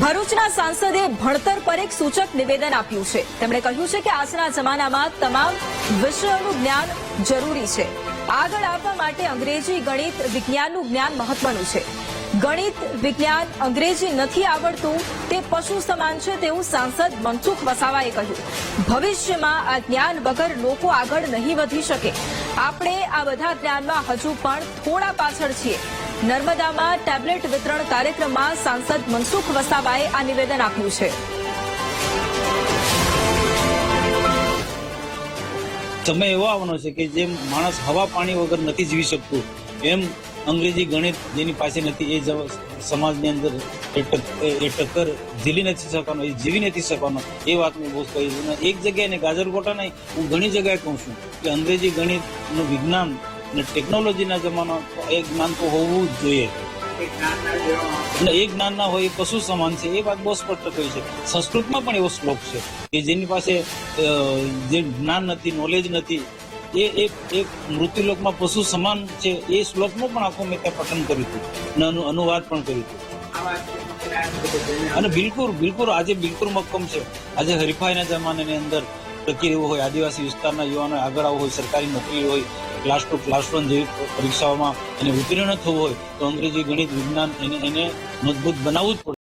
ભરૂચના સાંસદે ભણતર પર એક સૂચક નિવેદન આપ્યું છે. તેમણે કહ્યું છે કે આજના જમાનામાં તમામ વિષયોનું જ્ઞાન જરૂરી છે. આગળ આવવા માટે અંગ્રેજી, ગણિત, વિજ્ઞાનનું જ્ઞાન મહત્વનું છે. ગણિત, વિજ્ઞાન, અંગ્રેજી નથી આવડતું, તે પશુ સમાન છે તેવું સાંસદ મનસુખ વસાવાએ કહ્યું. ભવિષ્યમાં આ જ્ઞાન વગર લોકો આગળ નહીં વધી શકે. આપણે આ બધા જ્ઞાનમાં હજુ પણ થોડા પાછળ છીએ. નર્મદામાં ટેબ્લેટ વિતરણ કાર્યક્રમમાં સાંસદ મનસુખ વસાવાએ આ નિવેદન આપ્યું છે. સમય એવો આવવાનો છે કે જેમ માણસ હવા પાણી વગર નથી જીવી શકતું, એમ અંગ્રેજી ગણિત જેની પાસે નથી, એ સમાજની અંદર એ ટક- એ ટક્કર ઝીલી નથી શકવાનો, એ જીવી નથી શકવાનો, એ વાત મેં બહુ કહી છું. એક જગ્યાએ ને ગાજરકોટા નહીં, હું ઘણી જગ્યાએ કહું છું કે અંગ્રેજી ગણિતનું વિજ્ઞાન અને ટેકનોલોજીના જમાનો એ જ્ઞાન તો હોવું જ જોઈએ. અને એ જ્ઞાન ના હોય એ પશુ સમાન છે. એ વાત બહુ સ્પષ્ટ કહી છે. સંસ્કૃતમાં પણ એવો શ્લોક છે કે જેની પાસે જે જ્ઞાન નથી નોલેજ નથી એ એક એક મૃત્યુલોકમાં પશુ સમાન છે, એ શ્લોકનું પણ આખું મેં ત્યાં પઠન કર્યું હતું. અને, અનુવાદ પણ કર્યું હતું. અને બિલકુલ બિલકુલ આજે બિલકુલ મક્કમ છે. આજે હરીફાઈના જમાનાની અંદર ટકી રહેવું હોય, આદિવાસી વિસ્તારના યુવાનો આગળ આવવું હોય, સરકારી નોકરી હોય ક્લાસ ટુ ક્લાસ વન જેવી પરીક્ષાઓમાં એને ઉત્તીર્ણ થવું હોય, તો અંગ્રેજી ગણિત વિજ્ઞાન એને એને મજબૂત બનાવવું જ પડે.